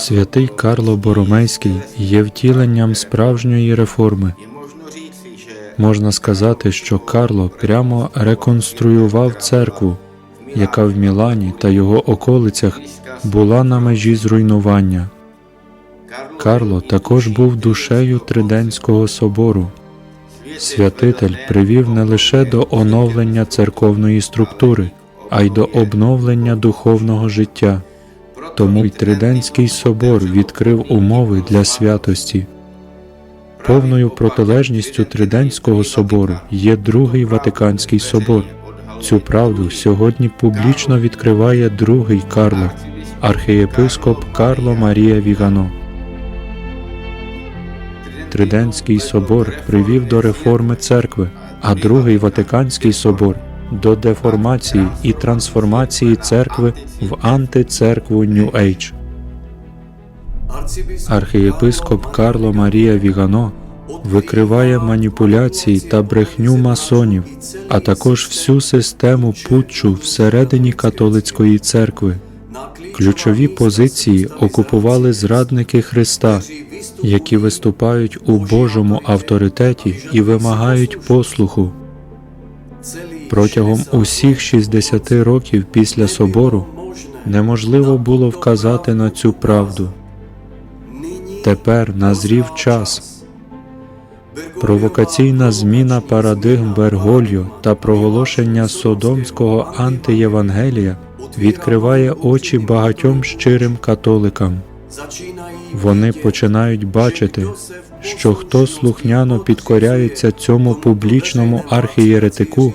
Святий Карло Боромейський є втіленням справжньої реформи. Можна сказати, що Карло прямо реконструював церкву, яка в Мілані та його околицях була на межі зруйнування. Карло також був душею Триденського собору. Святитель привів не лише до оновлення церковної структури, а й до обновлення духовного життя. Тому й Триденський собор відкрив умови для святості. Повною протилежністю Триденського собору є Другий Ватиканський собор. Цю правду сьогодні публічно відкриває другий Карло, архієпископ Карло Марія Вігано. Триденський собор привів до реформи церкви, а Другий Ватиканський собор до деформації і трансформації церкви в антицеркву New Age. Архієпископ Карло Марія Вігано викриває маніпуляції та брехню масонів, а також всю систему путчу всередині католицької церкви. Ключові позиції окупували зрадники Христа, які виступають у Божому авторитеті і вимагають послуху. Протягом усіх 60 років після собору неможливо було вказати на цю правду. Тепер назрів час. Провокаційна зміна парадигм Бергольо та проголошення Содомського антиєвангелія відкриває очі багатьом щирим католикам. Вони починають бачити, що хто слухняно підкоряється цьому публічному архієретику,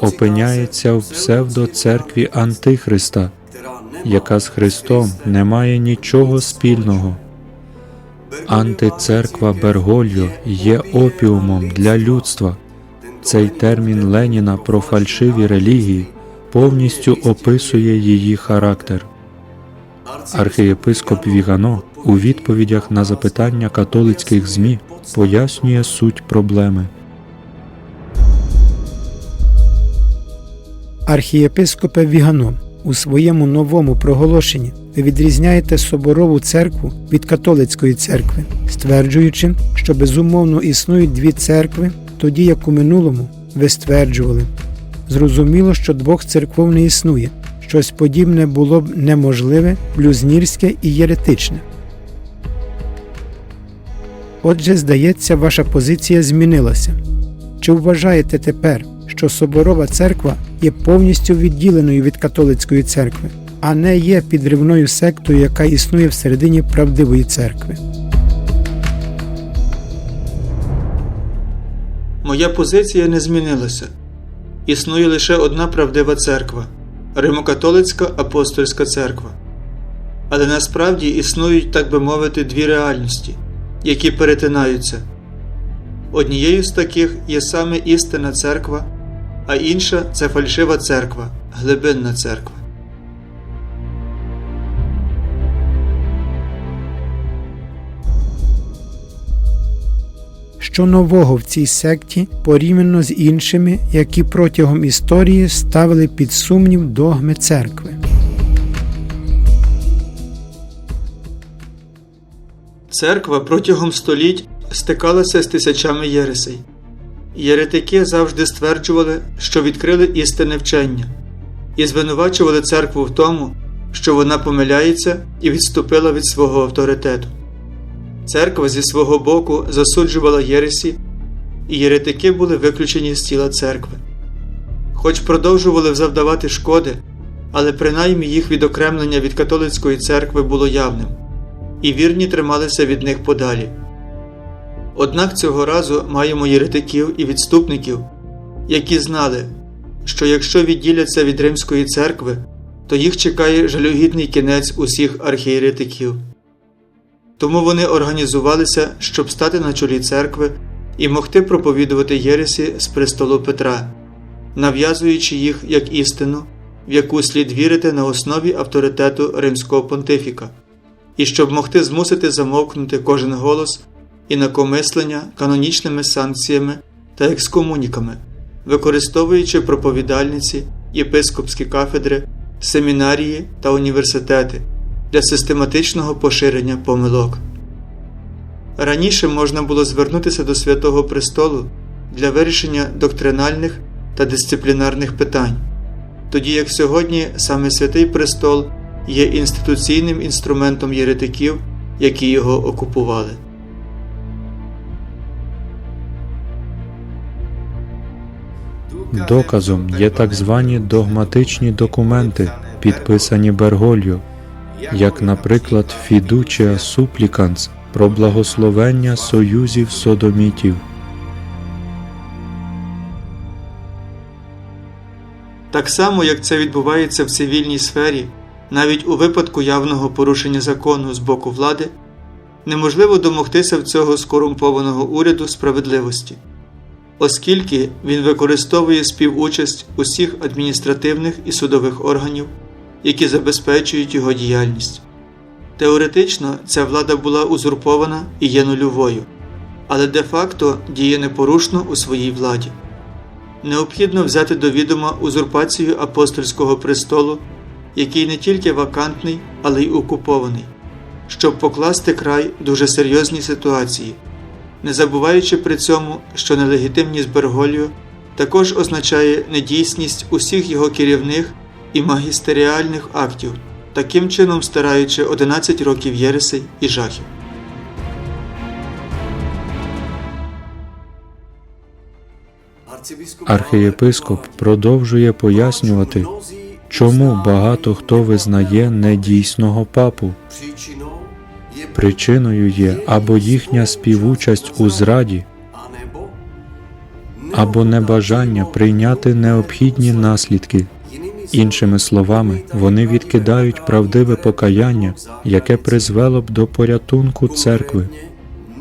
опиняється в псевдоцеркві Антихриста, яка з Христом не має нічого спільного. Антицерква Бергольо є опіумом для людства. Цей термін Леніна про фальшиві релігії повністю описує її характер. Архієпископ Вігано у відповідях на запитання католицьких ЗМІ пояснює суть проблеми. Архієпископе Вігано, у своєму новому проголошенні ви відрізняєте соборову церкву від католицької церкви, стверджуючи, що безумовно існують дві церкви, тоді як у минулому ви стверджували. Зрозуміло, що двох церков не існує. Щось подібне було б неможливе, блюзнірське і єретичне. Отже, здається, ваша позиція змінилася. Чи вважаєте тепер, що Соборова церква є повністю відділеною від католицької церкви, а не є підривною сектою, яка існує всередині правдивої церкви? Моя позиція не змінилася. Існує лише одна правдива церква Римокатолицька апостольська церква. Але насправді існують, так би мовити, дві реальності, які перетинаються. Однією з таких є саме істинна церква, а інша це фальшива церква, глибинна церква. Що нового в цій секті порівняно з іншими, які протягом історії ставили під сумнів догми церкви? Церква протягом століть стикалася з тисячами єресей. Єретики завжди стверджували, що відкрили істинне вчення, і звинувачували церкву в тому, що вона помиляється і відступила від свого авторитету. Церква зі свого боку засуджувала єресі, і єретики були виключені з тіла церкви. Хоч продовжували завдавати шкоди, але принаймні їх відокремлення від католицької церкви було явним, і вірні трималися від них подалі. Однак цього разу маємо єретиків і відступників, які знали, що якщо відділяться від Римської церкви, то їх чекає жалюгідний кінець усіх архієретиків. Тому вони організувалися, щоб стати на чолі церкви і могти проповідувати Єресі з престолу Петра, нав'язуючи їх як істину, в яку слід вірити на основі авторитету римського понтифіка, і щоб могти змусити замовкнути кожен голос інакомислення канонічними санкціями та екскомуніками, використовуючи проповідальниці, єпископські кафедри, семінарії та університети для систематичного поширення помилок. Раніше можна було звернутися до Святого Престолу для вирішення доктринальних та дисциплінарних питань, тоді як сьогодні саме Святий Престол є інституційним інструментом єретиків, які його окупували. Доказом є так звані догматичні документи, підписані Берголью, як, наприклад, Fiducia Supplicans про благословення союзів содомітів. Так само, як це відбувається в цивільній сфері, навіть у випадку явного порушення закону з боку влади, неможливо домогтися в цього скорумпованого уряду справедливості, оскільки він використовує співучасть усіх адміністративних і судових органів, які забезпечують його діяльність. Теоретично ця влада була узурпована і є нульовою, але де-факто діє непорушно у своїй владі. Необхідно взяти до відома узурпацію апостольського престолу, який не тільки вакантний, але й окупований, щоб покласти край дуже серйозній ситуації, не забуваючи при цьому, що нелегітимність Берголію також означає недійсність усіх його керівних і магістеріальних актів, таким чином стираючи 11 років єресей і жахів. Архієпископ продовжує пояснювати, чому багато хто визнає недійсного папу. Причиною є або їхня співучасть у зраді, або небажання прийняти необхідні наслідки. Іншими словами, вони відкидають правдиве покаяння, яке призвело б до порятунку церкви.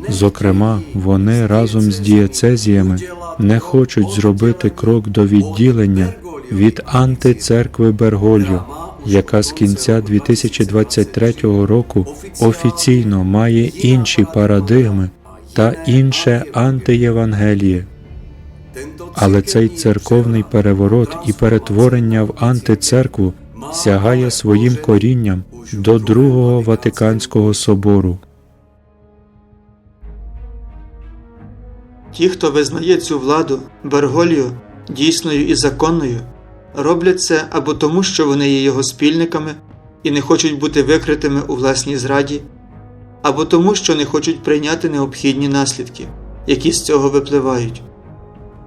Зокрема, вони разом з дієцезіями не хочуть зробити крок до відділення від антицеркви Берголью, яка з кінця 2023 року офіційно має інші парадигми та інше антиєвангеліє. Але цей церковний переворот і перетворення в антицеркву сягає своїм корінням до Другого Ватиканського собору. Ті, хто визнає цю владу Берголію дійсною і законною, роблять це або тому, що вони є його спільниками і не хочуть бути викритими у власній зраді, або тому, що не хочуть прийняти необхідні наслідки, які з цього випливають.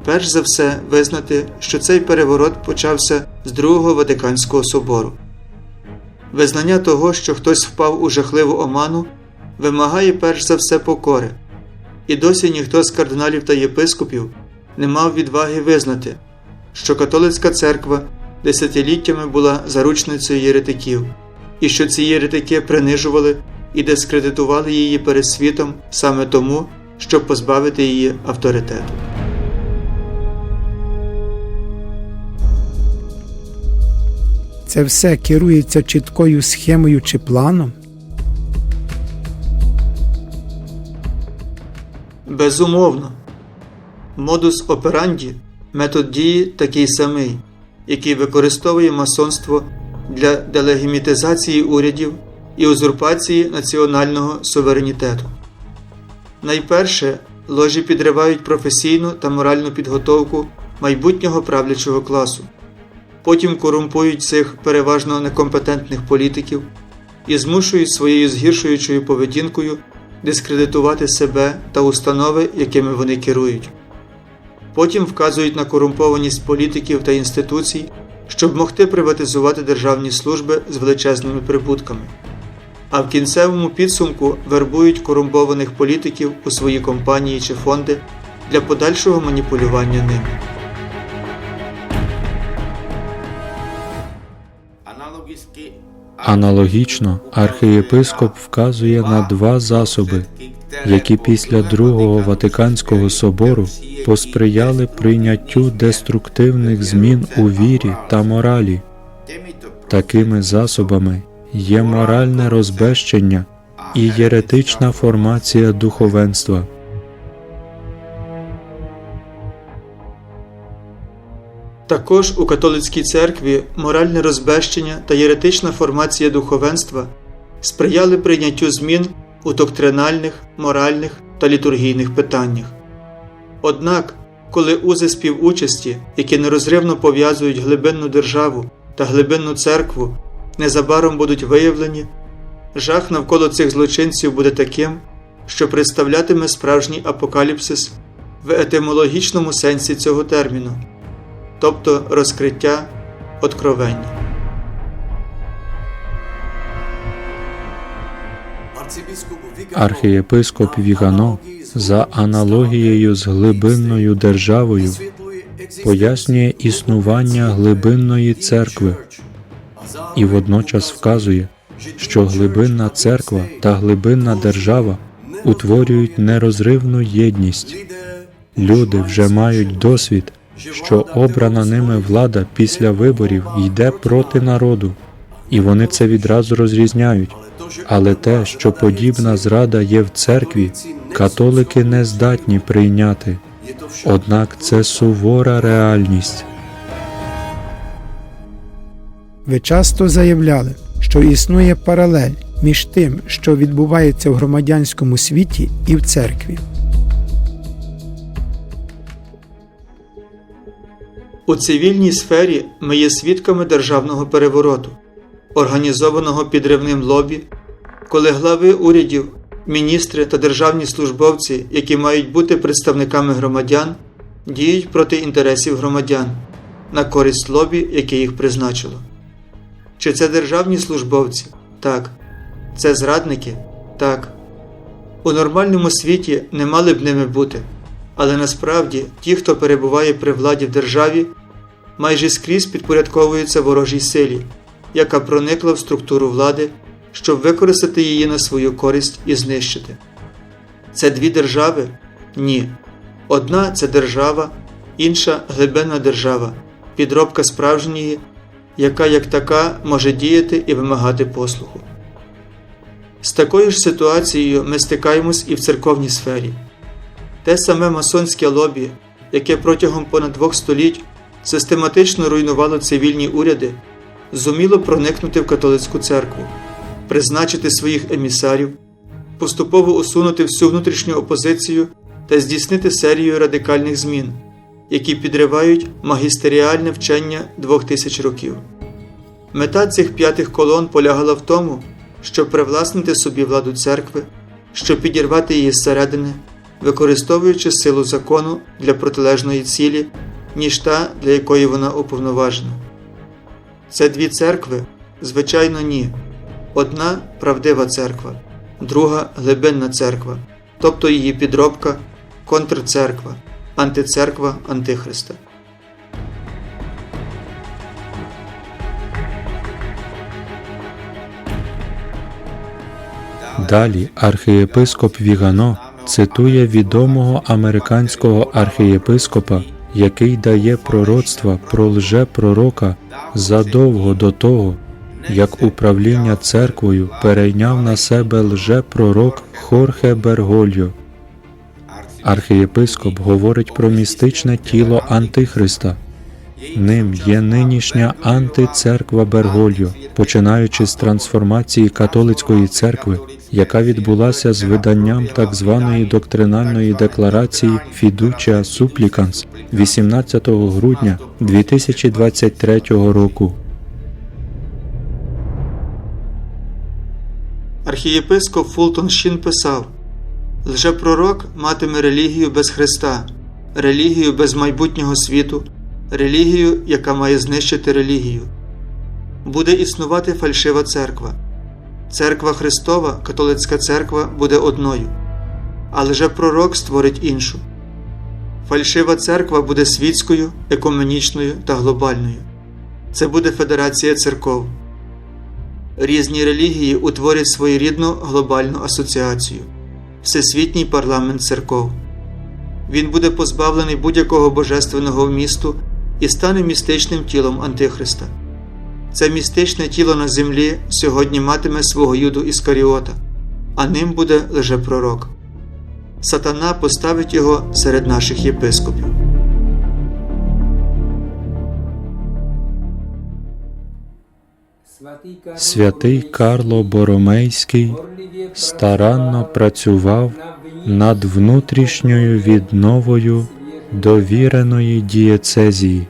Перш за все, визнати, що цей переворот почався з Другого Ватиканського собору. Визнання того, що хтось впав у жахливу оману, вимагає перш за все покори. І досі ніхто з кардиналів та єпископів не мав відваги визнати, що католицька церква десятиліттями була заручницею єретиків, і що ці єретики принижували і дискредитували її перед світом саме тому, щоб позбавити її авторитету. Це все керується чіткою схемою чи планом. Безумовно. Модус операнді метод дії такий самий, який використовує масонство для делегімітизації урядів і узурпації національного суверенітету. Найперше ложі підривають професійну та моральну підготовку майбутнього правлячого класу, потім корумпують цих переважно некомпетентних політиків і змушують своєю згіршуючою поведінкою дискредитувати себе та установи, якими вони керують. Потім вказують на корумпованість політиків та інституцій, щоб могти приватизувати державні служби з величезними прибутками. А в кінцевому підсумку вербують корумпованих політиків у свої компанії чи фонди для подальшого маніпулювання ними. Аналогічно, архієпископ вказує на два засоби, які після Другого Ватиканського собору посприяли прийняттю деструктивних змін у вірі та моралі. Такими засобами є моральне розбещення і єретична формація духовенства. Також у католицькій церкві моральне розбещення та єретична формація духовенства сприяли прийняттю змін у доктринальних, моральних та літургійних питаннях. Однак, коли узи співучасті, які нерозривно пов'язують глибинну державу та глибинну церкву, незабаром будуть виявлені, жах навколо цих злочинців буде таким, що представлятиме справжній апокаліпсис в етимологічному сенсі цього терміну, тобто розкриття откровення. Архієпископ Вігано за аналогією з глибинною державою пояснює існування глибинної церкви і водночас вказує, що глибинна церква та глибинна держава утворюють нерозривну єдність. Люди вже мають досвід, що обрана ними влада після виборів йде проти народу, і вони це відразу розрізняють. Але те, що подібна зрада є в церкві, католики не здатні прийняти. Однак це сувора реальність. Ви часто заявляли, що існує паралель між тим, що відбувається в громадянському світі і в церкві. У цивільній сфері ми є свідками державного перевороту, організованого підривним лобі, коли глави урядів, міністри та державні службовці, які мають бути представниками громадян, діють проти інтересів громадян на користь лобі, яке їх призначило. Чи це державні службовці? Так. Це зрадники? Так. У нормальному світі не мали б ними бути. Але насправді ті, хто перебуває при владі в державі, майже скрізь підпорядковуються ворожій силі, яка проникла в структуру влади, щоб використати її на свою користь і знищити. Це дві держави? Ні. Одна це держава, інша глибинна держава, підробка справжньої, яка як така може діяти і вимагати послуху. З такою ж ситуацією ми стикаємось і в церковній сфері. Те саме масонське лобі, яке протягом понад двох століть систематично руйнувало цивільні уряди, зуміло проникнути в католицьку церкву, призначити своїх емісарів, поступово усунути всю внутрішню опозицію та здійснити серію радикальних змін, які підривають магістеріальне вчення двох тисяч років. Мета цих п'ятих колон полягала в тому, щоб привласнити собі владу церкви, щоб підірвати її зсередини, використовуючи силу закону для протилежної цілі, ніж та, для якої вона уповноважена. Це дві церкви? Звичайно, ні. Одна правдива церква, друга глибинна церква, тобто її підробка, контрцерква, антицерква Антихриста. Далі архієпископ Вігано цитує відомого американського архієпископа, який дає пророцтва про лжепророка задовго до того, як управління церквою перейняв на себе лжепророк Хорхе Бергольо. Архієпископ говорить про містичне тіло Антихриста. Ним є нинішня антицерква Бергольо, починаючи з трансформації католицької церкви, яка відбулася з виданням так званої доктринальної декларації Fiducia Supplicans 18 грудня 2023 року. Архієпископ Фултон Шін писав: Лжепророк матиме релігію без Христа, релігію без майбутнього світу, релігію, яка має знищити релігію. Буде існувати фальшива церква. Церква Христова, католицька церква, буде одною, а лжепророк створить іншу. Фальшива церква буде світською, екуменічною та глобальною. Це буде федерація церков. Різні релігії утворять своєрідну глобальну асоціацію Всесвітній парламент церков. Він буде позбавлений будь-якого божественного вмісту і стане містичним тілом Антихриста. Це містичне тіло на землі сьогодні матиме свого юду Іскаріота, а ним буде лише пророк. Сатана поставить його серед наших єпископів. Святий Карло Боромейський старанно працював над внутрішньою відновою довіреної дієцезії.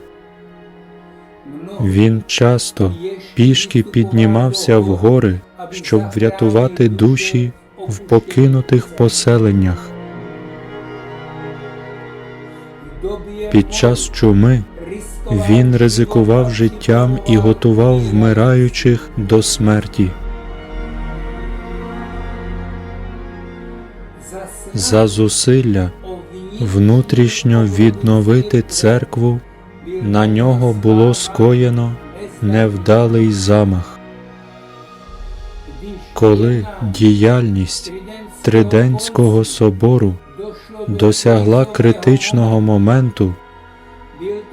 Він часто пішки піднімався в гори, щоб врятувати душі в покинутих поселеннях. Під час чуми він ризикував життям і готував вмираючих до смерті. За зусилля внутрішньо відновити церкву на нього було скоєно невдалий замах. Коли діяльність Триденського собору досягла критичного моменту,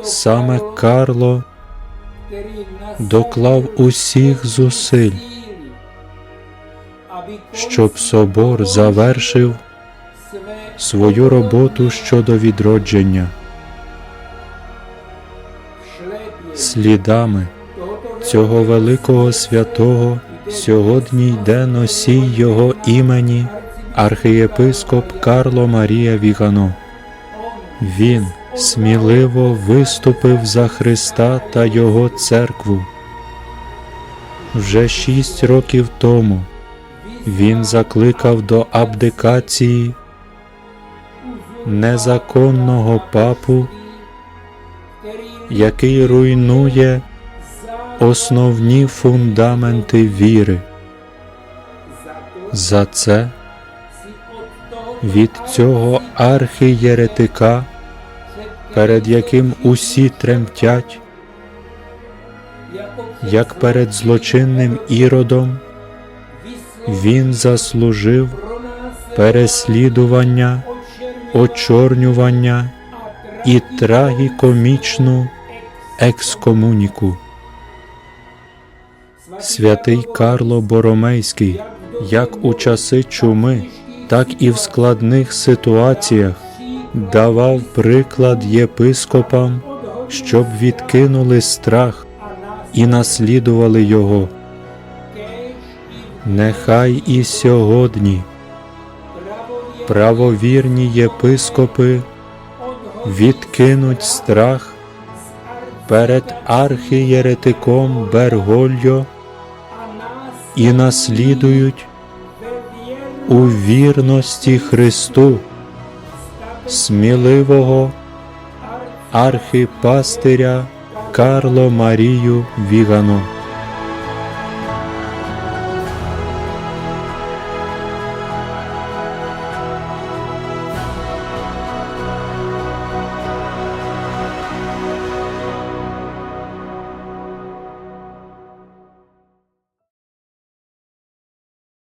саме Карло доклав усіх зусиль, щоб собор завершив свою роботу щодо відродження. Слідами цього великого святого сьогодні йде носій його імені архієпископ Карло Марія Вігано. Він сміливо виступив за Христа та Його церкву. Вже шість років тому він закликав до абдикації незаконного папу, який руйнує основні фундаменти віри. За це від цього архієретика, перед яким усі тремтять, як перед злочинним іродом, він заслужив переслідування, очорнювання і трагікомічну екскомуніку. Святий Карло Боромейський, як у часи чуми, так і в складних ситуаціях давав приклад єпископам, щоб відкинули страх і наслідували його. Нехай і сьогодні правовірні єпископи відкинуть страх перед архієретиком Бергольо і наслідують у вірності Христу сміливого архипастиря Карло Марію Вігано.